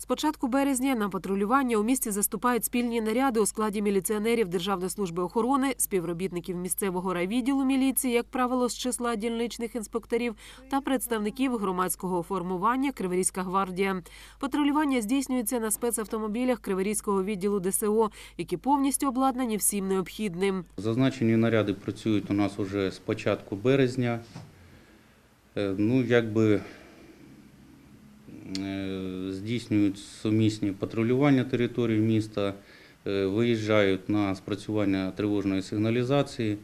З початку березня на патрулювання у місті заступають спільні наряди у складі міліціонерів Державної служби охорони, співробітників місцевого райвідділу міліції, як правило, з числа дільничних інспекторів та представників громадського формування Криворізька гвардія. Патрулювання здійснюється на спецавтомобілях Криворізького відділу ДСО, які повністю обладнані всім необхідним. Зазначені наряди працюють у нас уже з початку березня. Е, Ну, якби е, здійснюють сумісні патрулювання території міста, е, виїжджають на спрацювання тривожної сигналізації.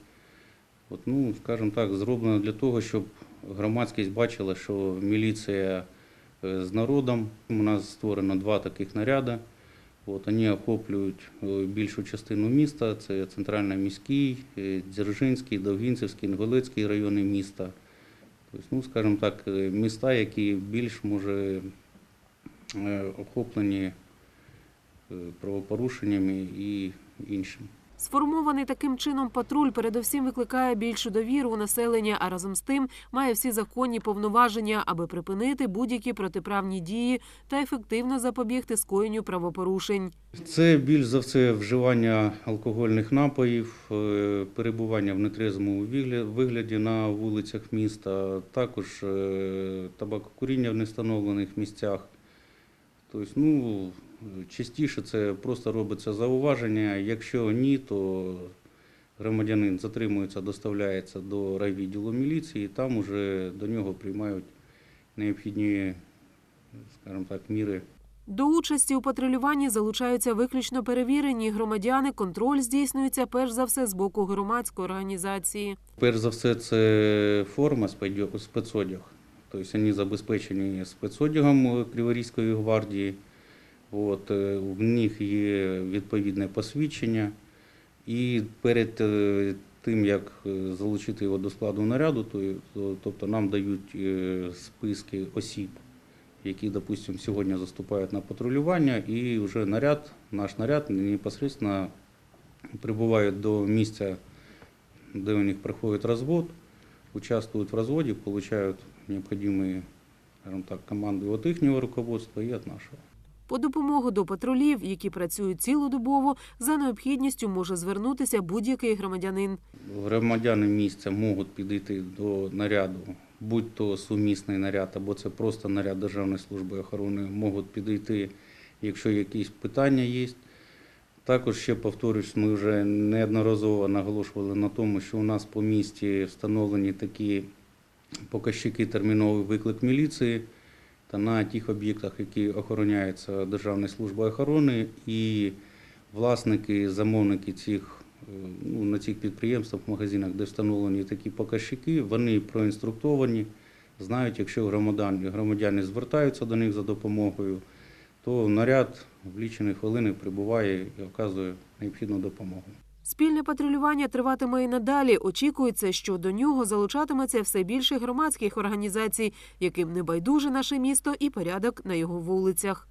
От, ну, скажімо так, зроблено для того, щоб громадськість бачила, що міліція е, з народом. У нас створено два таких наряди. От, вони охоплюють е, більшу частину міста, це центральний міський, Дзержинський, Довгінцевський, Інгулецький райони міста. Тобто, ну, скажімо так, міста, які більш може охоплені е, правопорушеннями і іншим. Сформований таким чином патруль передовсім викликає більшу довіру у населення, а разом з тим має всі законні повноваження, аби припинити будь-які протиправні дії та ефективно запобігти скоєнню правопорушень. Це більш за все вживання алкогольних напоїв, е, перебування в нетрезвому вигляді на вулицях міста, також е, табакокуріння в невстановлених місцях. Тобто, ну, частіше це просто робиться зауваження. Якщо ні, то громадянин затримується, доставляється до райвідділу міліції, і там уже до нього приймають необхідні, скажімо так, міри До участі у патрулюванні залучаються виключно перевірені громадяни. Контроль здійснюється перш за все з боку громадської організації. Перш за все, це форма спецодяг- Тобто вони забезпечені спецодягом е, Криворізької гвардії. От, е, в них є відповідне посвідчення. І перед е, тим, як залучити його до складу наряду, то, то- тобто нам дають списки осіб, які, допустимо, сьогодні заступають на патрулювання, і вже наряд, наш наряд непосредственно прибувають до місця где у них проходит развод, участвуют в разводе, получают необходимые, скажем так, команды от их руководства и от нашего. По допомогу до патрулів, які працюють цілодобово, за необхідністю може звернутися будь-який громадянин. Громадяни місця можуть підійти до наряду, будь то сумісний наряд, або це просто наряд Державної служби охорони, можуть підійти, якщо якісь питання є. Також ще повторюсь, ми вже неодноразово наголошували на тому, що у нас по місті встановлені такі показчики терміновий виклик міліції. Та на тих об'єктах, які охороняються Державною службою охорони, і власники, замовники цих е, ну, на цих підприємствах, магазинах, де встановлені такі показчики, вони проінструктовані, знають, якщо громадяни, громадяни звертаються до них за допомогою, то наряд в лічені хвилини прибуває і оказує необхідну допомогу. Спільне патрулювання триватиме і надалі. Очікується, що до нього залучатиметься все більше громадських організацій, яким не байдуже наше місто і порядок на його вулицях.